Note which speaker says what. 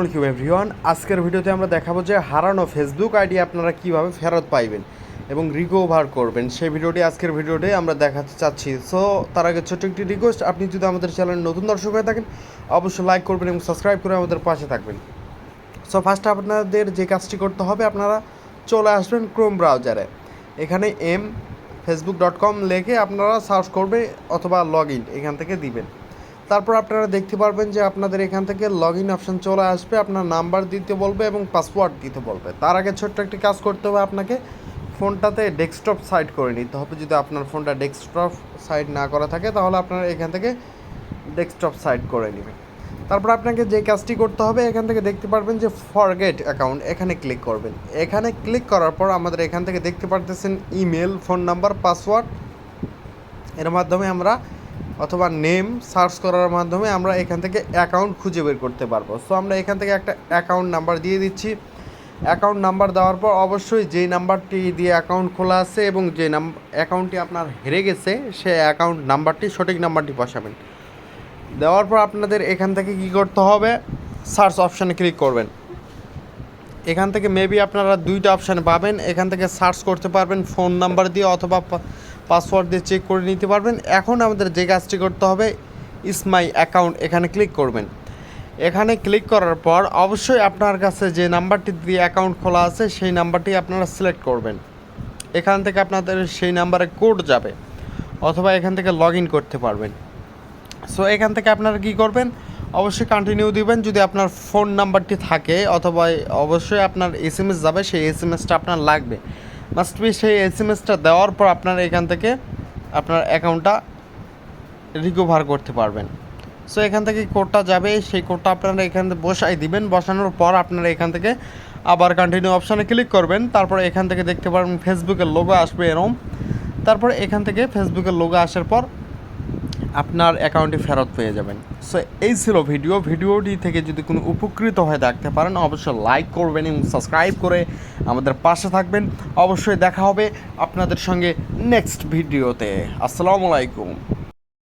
Speaker 1: Everyone আজকের ভিডিওতে আমরা দেখাবো যে হারানো ফেসবুক আইডি আপনারা কীভাবে ফেরত পাইবেন এবং রিকভার করবেন। সেই ভিডিওটি আজকের ভিডিওতে আমরা দেখাতে চাচ্ছি। সো তার আগে ছোট্ট একটি রিকোয়েস্ট আপনি যদি আমাদের চ্যানেলে নতুন দর্শক হয়ে থাকেন, অবশ্যই লাইক করবেন এবং সাবস্ক্রাইব করে আমাদের পাশে থাকবেন। সো ফার্স্টে আপনাদের যে কাজটি করতে হবে, আপনারা চলে আসবেন ক্রোম ব্রাউজারে এখানে এম ফেসবুক ডট কম লেখে আপনারা সার্চ করবে অথবা লগ ইন এখান থেকে দিবেন। তারপর আপনারা দেখতে পারবেন যে আপনাদের এখান থেকে লগ ইন অপশান চলে আসবে, আপনার নাম্বার দিতে বলবে এবং পাসওয়ার্ড দিতে বলবে। তার আগে ছোট্ট একটি কাজ করতে হবে আপনাকে, ফোনটাতে ডেস্কটপ সাইড করে নিতে হবে। যদি আপনার ফোনটা ডেস্কটপ সাইড না করা থাকে, তাহলে আপনারা এখান থেকে ডেস্কটপ সাইড করে নেবেন। তারপর আপনাকে যে কাজটি করতে হবে, এখান থেকে দেখতে পারবেন যে ফরগেট অ্যাকাউন্ট এখানে ক্লিক করবেন। এখানে ক্লিক করার পর আমাদের এখান থেকে দেখতে পারতেছেন ইমেল ফোন নাম্বার পাসওয়ার্ড এর মাধ্যমে আমরা অথবা নেম সার্চ করার মাধ্যমে আমরা এখান থেকে অ্যাকাউন্ট খুঁজে বের করতে পারব। সো আমরা এখান থেকে একটা অ্যাকাউন্ট নাম্বার দিয়ে দিচ্ছি। অ্যাকাউন্ট নাম্বার দেওয়ার পর অবশ্যই যেই নাম্বারটি দিয়ে অ্যাকাউন্ট খোলা আছে এবং যে নাম, অ্যাকাউন্টটি আপনার হেরে গেছে সে অ্যাকাউন্ট নাম্বারটি, সঠিক নাম্বারটি বসাবেন। দেওয়ার পর আপনাদের এখান থেকে কি করতে হবে? সার্চ অপশানে ক্লিক করবেন। এখান থেকে মেবি আপনারা দুইটা অপশান পাবেন। এখান থেকে সার্চ করতে পারবেন ফোন নাম্বার দিয়ে অথবা পাসওয়ার্ড দিয়ে চেক করে নিতে পারবেন। এখন আমাদের যে কাজটি করতে হবে ইস মাই অ্যাকাউন্ট এখানে ক্লিক করবেন। এখানে ক্লিক করার পর অবশ্যই আপনার কাছে যে নাম্বারটি দিয়ে অ্যাকাউন্ট খোলা আছে, সেই নাম্বারটি আপনারা সিলেক্ট করবেন। এখান থেকে আপনাদের সেই নাম্বারে কোড যাবে, অথবা এখান থেকে লগ ইন করতে পারবেন। সো এখান থেকে আপনারা কি করবেন? অবশ্যই কন্টিনিউ দিবেন। যদি আপনার ফোন নাম্বারটি থাকে, অথবা অবশ্যই আপনার এস এম এস যাবে, সেই এস এম এসটা আপনার লাগবে। মাস্ট বি সেই এস এম এসটা দেওয়ার পর আপনার এখান থেকে আপনার অ্যাকাউন্টটা রিকভার করতে পারবেন। সো এখান থেকে কোডটা যাবে, সেই কোডটা আপনারা এখান থেকে বসাই দিবেন। বসানোর পর আপনারা এখান থেকে আবার কন্টিনিউ অপশানে ক্লিক করবেন। তারপর এখান থেকে দেখতে পারবেন ফেসবুকের লোগো আসবে এরম। তারপর এখান থেকে ফেসবুকের লোগো আসার পর আপনার অ্যাকাউন্টে ফেরত পেয়ে যাবেন। সো এই ছিল ভিডিও ভিডিওটি থেকে যদি কোনো উপকৃত হয়ে থাকতে পারেন, অবশ্যই লাইক করবেন এবং সাবস্ক্রাইব করে আমাদের পাশে থাকবেন। অবশ্যই দেখা হবে আপনাদের সঙ্গে নেক্সট ভিডিওতে আসসালামু আলাইকুম।